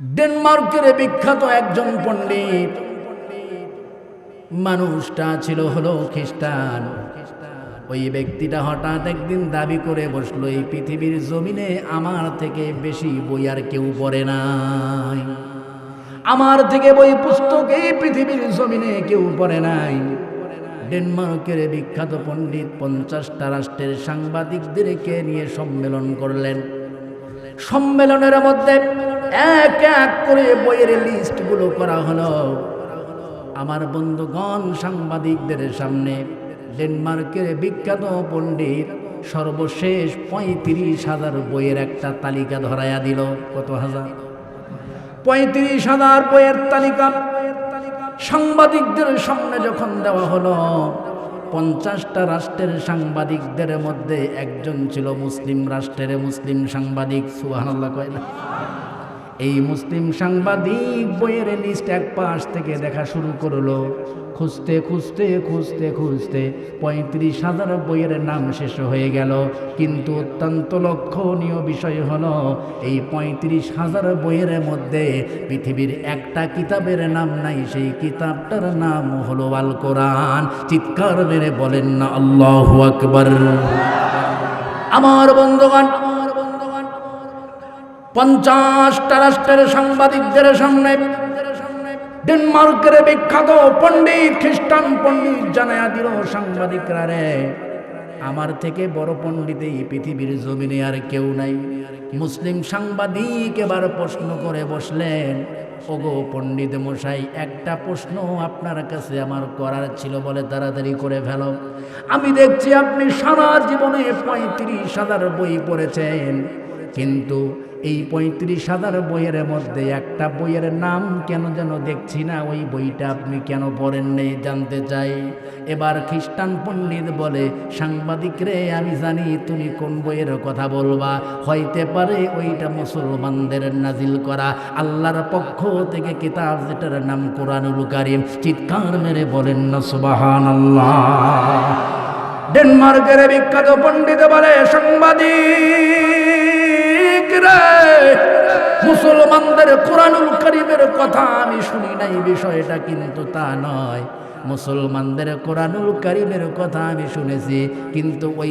ডেনমার্কের বিখ্যাত একজন পণ্ডিত। মানুষটা ছিল হলো খ্রিস্টান। ওই ব্যক্তিটা হঠাৎ একদিন দাবি করে বসল, এই পৃথিবীর জমিনে আমার থেকে বেশি বই আর কেউ পড়ে নাই। আমার থেকে বই পুস্তক এই পৃথিবীর জমিনে কেউ পড়ে নাই। ডেনমার্কের বিখ্যাত পণ্ডিত পঞ্চাশটা রাষ্ট্রের সাংবাদিকদেরকে নিয়ে সম্মেলন করলেন। সম্মেলনের মধ্যে এক এক করে বইয়ের লিস্টগুলো করা হলো। আমার বন্ধুগণ সাংবাদিকদের সামনে, ডেনমার্কের বিখ্যাত পণ্ডিত সর্বশেষ পঁয়ত্রিশ হাজার বইয়ের একটা তালিকা ধরাইয়া দিল। কত হাজার? পঁয়ত্রিশ হাজার বইয়ের তালিকা। সাংবাদিকদের সামনে যখন দেওয়া হলো, পঞ্চাশটা রাষ্ট্রের সাংবাদিকদের মধ্যে একজন ছিল মুসলিম রাষ্ট্রের মুসলিম সাংবাদিক। সুবহানাল্লাহ, কয় না? এই মুসলিম সাংবাদিক বইয়ের লিস্ট এক পাশ থেকে দেখা শুরু করল। খুঁজতে খুঁজতে খুঁজতে খুঁজতে পঁয়ত্রিশ হাজার বইয়ের নাম শেষ হয়ে গেল। কিন্তু অত্যন্ত লক্ষণীয় বিষয় হলো, এই পঁয়ত্রিশ হাজার বইয়ের মধ্যে পৃথিবীর একটা কিতাবের নাম নাই, সেই কিতাবটার নাম হলো আল কোরআন চিৎকার মেরে বলেন না, আল্লাহ আকবর। আমার বন্ধুগণ পঞ্চাশটা রাষ্ট্রের সাংবাদিকদের সামনে ডেনমার্কের বিখ্যাত পণ্ডিত, খ্রিস্টান পণ্ডিত জানায়া দিল সাংবাদিকরা রে, আমার থেকে বড় পণ্ডিত এই পৃথিবীর জমিনে আর কেউ নাই। মুসলিম সাংবাদিক এবার প্রশ্ন করে বসলেন, ওগো পণ্ডিত মশাই, একটা প্রশ্ন আপনার কাছে আমার করার ছিল বলে তাড়াতাড়ি করে ফেল। আমি দেখছি আপনি সারা জীবনে পঁয়ত্রিশ হাজার বই পড়েছেন। কিন্তু এই পঁয়ত্রিশ হাজার বইয়ের মধ্যে একটা বইয়ের নাম কেন যেন দেখছি না, ওই বইটা আপনি কেন পড়েন নেই জানতে চাই। এবার খ্রিস্টান পণ্ডিত বলে, সাংবাদিক রে, আমি জানি তুমি কোন বইয়ের কথা বলবা। হইতে পারে ওইটা মুসলমানদের নাজিল করা। আল্লাহর পক্ষ থেকে কিতাব যেটার নাম কোরআনুল কারিম। চিৎকার মেরে বলেন না সুবাহান আল্লাহ ডেনমার্কের বিখ্যাত পণ্ডিত বলে, সাংবাদিক রে। মুসলমানদের কোরআনুল করিমের কথা আমি শুনি নাই বিষয়টা কিন্তু তা নয়। মুসলমানদের কোরআনুল কারিমের কথা আমি শুনেছি, কিন্তু ওই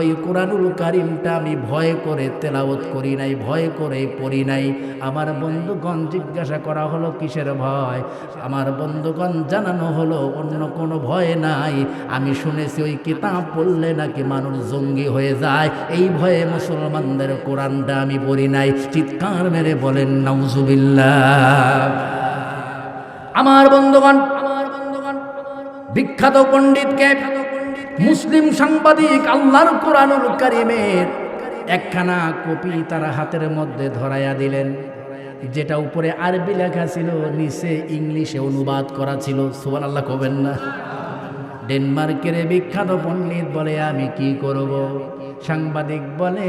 ওই কোরআনুল কারিমটা আমি ভয় করে তেলাওত করি নাই, ভয় করে পড়ি নাই। আমার বন্ধুগণ জিজ্ঞাসা করা হলো, কিসের ভয়? আমার বন্ধুগণ জানানো হলো, অন্য কোনো ভয় নাই। আমি শুনেছি ওই কিতাব পড়লে নাকি মানুষ জঙ্গি হয়ে যায়। এই ভয়ে মুসলমানদের কোরআনটা আমি পড়ি নাই। চিৎকার মেরে বলেন বন্ধুগণ আমার বন্ধুগণ বিখ্যাত পণ্ডিতকে মুসলিম সাংবাদিক আল্লাহর কোরআনুল কারিমের একখানা কপি তারা হাতের মধ্যে ধরাইয়া দিলেন, যেটা উপরে আরবি লেখা ছিল, নিচে ইংলিশে অনুবাদ করা ছিল। সুবান আল্লাহ কবেন না? ডেনমার্কের বিখ্যাত পণ্ডিত বলে, আমি কি করব? সাংবাদিক বলে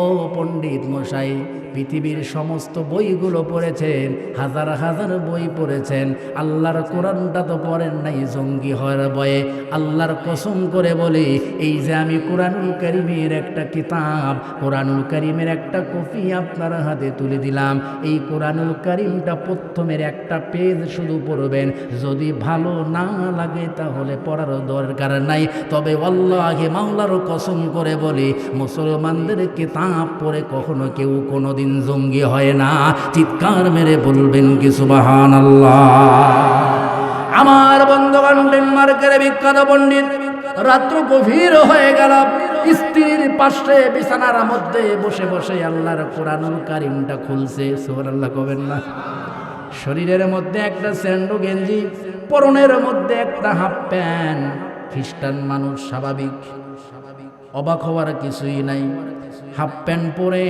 ও পণ্ডিত মশাই, পৃথিবীর সমস্ত বইগুলো পড়েছেন, হাজার হাজার বই পড়েছেন, আল্লাহর কোরআনটা তো পড়েন নাই জঙ্গি হওয়ার বয়ে আল্লাহর কসম করে বলি, এই যে আমি কোরআনুল করিমের একটা কিতাব, কোরআনুল করিমের একটা কপি আপনার হাতে তুলে দিলাম, এই কোরআনুল করিমটা প্রথমের একটা পেজ শুধু পড়বেন, যদি ভালো না লাগে তাহলে পড়ার দরকার নাই। তবে আল্লাহে মাওলার কসম করে বলি মুসলমানদের কিতাব পড়ে কখনো কেউ কোনোদিন জঙ্গি হয় না। চিৎকার মেরে বলবেন কি সুবাহান আমার বন্ধুগণ, ডেনমার্কের বিখ্যাত পণ্ডিত, রাত্র গভীর হয়ে গেল। স্ত্রীর পাশে বিছানার মধ্যে বসে বসে আল্লাহর কোরআনুল কারিমটা খুলছে। সুবহান আল্লাহ কবেন না? শরীরের মধ্যে একটা স্যান্ডো গেঞ্জি, পরনের মধ্যে একটা হাফ প্যান্ট। খ্রিস্টান মানুষ স্বাভাবিক। অবাক হওয়ার কিছুই নাই। হাফ প্যান্ট পরে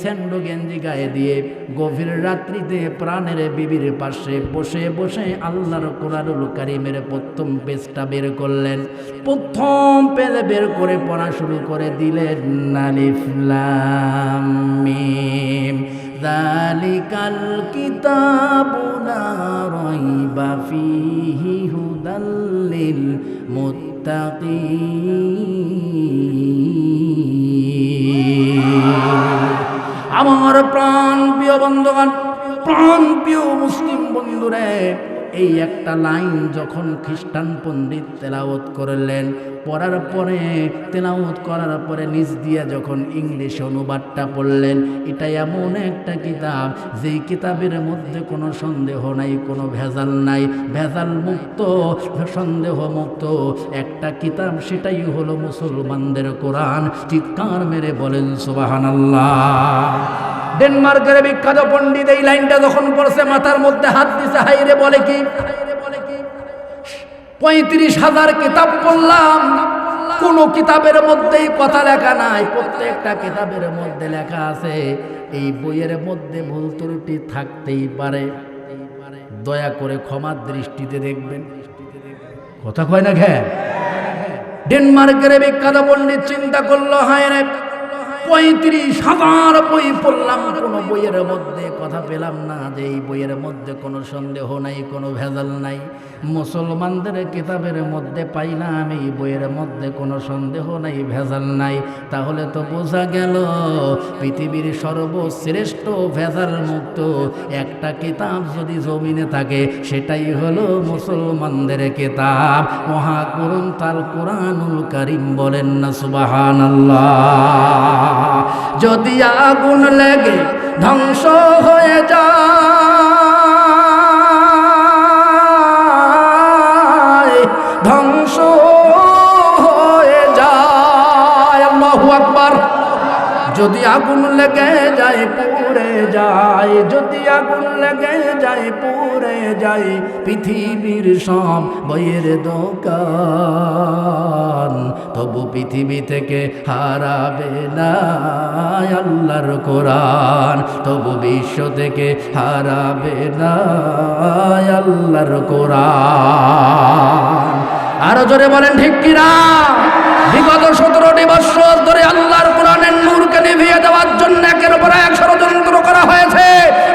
স্যান্ডো গেঞ্জি গায়ে দিয়ে গভীর রাত্রিতে প্রাণের বিবির পাশে বসে বসে আল্লাহর কোরআনুল কারিমের প্রথম পেজটা বের করলেন। প্রথম পেজ বের করে পড়া শুরু করে দিলেন নালিফলাম দালিকাল কিতাবুলা রইবা ফিহি হুদাল্লিল মুত্তাকিন। আমার প্রাণ প্রিয় বন্ধুগণ প্রাণ প্রিয় মুসলিম বন্ধুরে এই একটা লাইন যখন খ্রিস্টান পণ্ডিত তেলাওত করলেন, পড়ার পরে তেলাওত করার পরে নিজ দিয়ে যখন ইংলিশ অনুবাদটা পড়লেন, এটা এমন একটা কিতাব, যেই কিতাবের মধ্যে কোনো সন্দেহ নাই, কোনো ভেজাল নাই, ভেজাল মুক্ত, সন্দেহ মুক্ত। একটা কিতাব সেটাই হলো মুসলমানদের কোরআন, চিৎকার মেরে বলেন সুবাহান ডেনমার্কের বিখ্যাত পণ্ডিত এই লাইনটা যখন পড়ছে, মাথার মধ্যে হাত দিছে হাইরে বলে কি? পঁয়ত্রিশ হাজার কিতাব পড়লাম, কোন কিতাবের মধ্যেই কথা লেখা নাই, প্রত্যেকটা কিতাবের মধ্যে লেখা আছে, এই বইয়ের মধ্যে ভুল ত্রুটি থাকতেই পারে। দয়া করে ক্ষমার দৃষ্টিতে দেখবেন। কথা কয় না ঘ্যা ডেনমার্কের বিখ্যাত পণ্ডিত চিন্তা করল হায় রে পঁয়ত্রিশ হাজার বই পড়লাম, কোনো বইয়ের মধ্যে কথা পেলাম না যে এই বইয়ের মধ্যে কোনো সন্দেহ নাই, কোনো ভেজাল নাই। মুসলমানদের কিতাবের মধ্যে পাইলাম, এই বইয়ের মধ্যে কোনো সন্দেহ নাই, ভেজাল নাই। তাহলে তো বোঝা গেল, পৃথিবীর সর্বশ্রেষ্ঠ ভেজাল মুক্ত একটা কিতাব যদি জমিনে থাকে, সেটাই হলো মুসলমানদের কিতাব। মহাকুরুন তাল কোরআনুল করিম বলেন না সুবাহান যদি আগুন লেগে ধ্বংস হয়ে যায় ধ্বংস হয়ে যায়। আল্লাহু আকবার। যদি আগুন লেগে যায়, পুড়ে যায়। যদি আগুন লেগে যায়, পুড়ে যায়। পৃথিবীর সব বইয়ের দোকান তবু পৃথিবী থেকে হারাবে না আল্লাহর কোরআন। তবু বিশ্ব থেকে হারাবে না আল্লাহর কোরআন। আরও জোরে বলেন, ঠিক কিনা? বিগত সতেরোটি বৎসর ধরে আল্লাহর কোরআনের নূরকে নিভিয়ে দেওয়ার জন্য একের উপর এক ষড়যন্ত্র করা হয়েছে।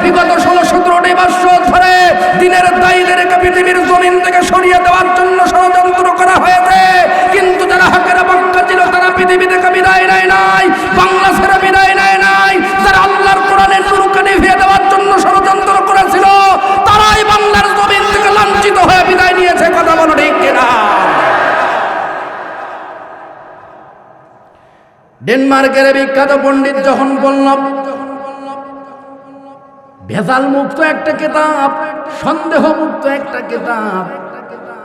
বিগত ষোলো সতেরোটি বৎসর ধরে দিনের দায়ীদেরকে পৃথিবীর জমিন থেকে সরিয়ে দেওয়ার জন্য ষড়যন্ত্র করা হয়েছে। কিন্তু যারা হকের পক্ষ ছিল, তারা পৃথিবী থেকে বিদায় নেয় নাই, বাংলা ছেড়ে বিদায় নেয় নাই। যারা আল্লাহর কোরআনের নূরকে নিভিয়ে দেওয়ার জন্য ষড়যন্ত্র করেছিল, তারাই বাংলার ডেনমার্কের বিখ্যাত পণ্ডিত যখন বললাম ভেজাল মুক্ত একটা কিতাব সন্দেহ মুক্ত একটা কিতাব।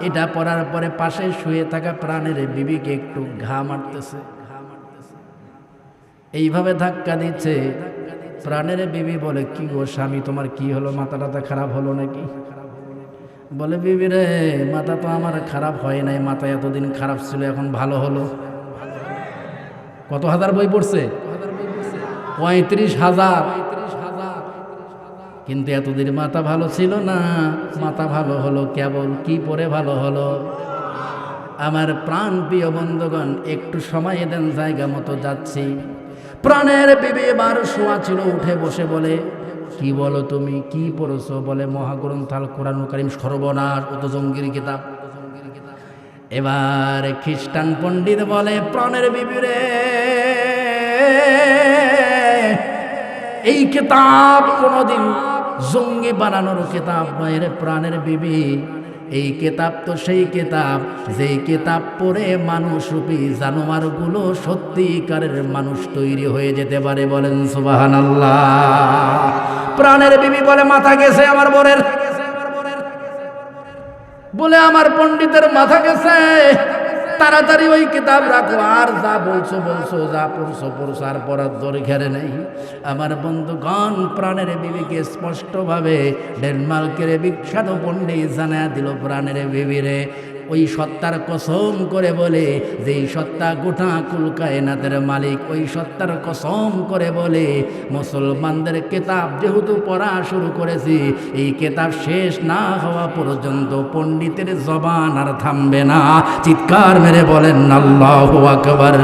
এটা পড়ার পরে পাশে শুয়ে থাকা প্রাণের বিবিকে একটু ঘা মারতেছে। এইভাবে ধাক্কা দিচ্ছে। প্রাণের বিবি বলে, কি গো স্বামী, তোমার কি হলো? মাথা টাথা খারাপ হলো নাকি? বলে, বিবি রে, মাথা তো আমার খারাপ হয় নাই। মাথা এতদিন খারাপ ছিল, এখন ভালো হলো। কত হাজার বই পড়ছে? পঁয়ত্রিশ হাজার। কিন্তু এতদিন মাথা ভালো ছিল না। মাথা ভালো হলো কেবল কি পরে ভালো হলো? আমার প্রাণ প্রিয় বন্ধুগণ, একটু সময় দেন, জায়গা মতো যাচ্ছি। প্রাণের বিবে এবার শোয়া ছিল, উঠে বসে বলে, কি বলো তুমি, কি পড়েছো? বলে মহাগ্রন্থাল কোরআন করিম সর্বনাশ, অত জঙ্গির কিতাব। এবার খ্রিস্টান পণ্ডিত বলে, প্রাণের বিবিরে, এই কেতাব কোনোদিন জঙ্গি বানানোর কিতাব নয় রে প্রাণের বিবি। এই কেতাব তো সেই কেতাব, যেই কেতাব পড়ে মানুষ রূপী জানোয়ারগুলো সত্যিকারের মানুষ তৈরি হয়ে যেতে পারে বলেন সুবাহান প্রাণের বিবি বলে, মাথা গেছে আমার বোরের। বলে আমার পণ্ডিতের মাথা গেছে। তাড়াতাড়ি ওই কিতাব রাখো। আর যা বলছো বলছো, যা পড়ছো পড়ছো, আর পড়ার দরে ঘেরে নেই। আমার বন্ধুগণ, প্রাণের বিবিকে স্পষ্টভাবে ডেনমার্কের বিখ্যাত পণ্ডিত জানা দিল, প্রাণের বিবিরে। ওই সত্তার কসম করে বলে, যেই সত্তা গোটা কুল কায়নাতের মালিক, ওই সত্তার কসম করে বলে, মুসলমানদের কেতাব যেহেতু পড়া শুরু করেছি, এই কেতাব শেষ না হওয়া পর্যন্ত পণ্ডিতের জবান আর থামবে না। চিৎকার মেরে বলেন, আল্লাহ আকবর।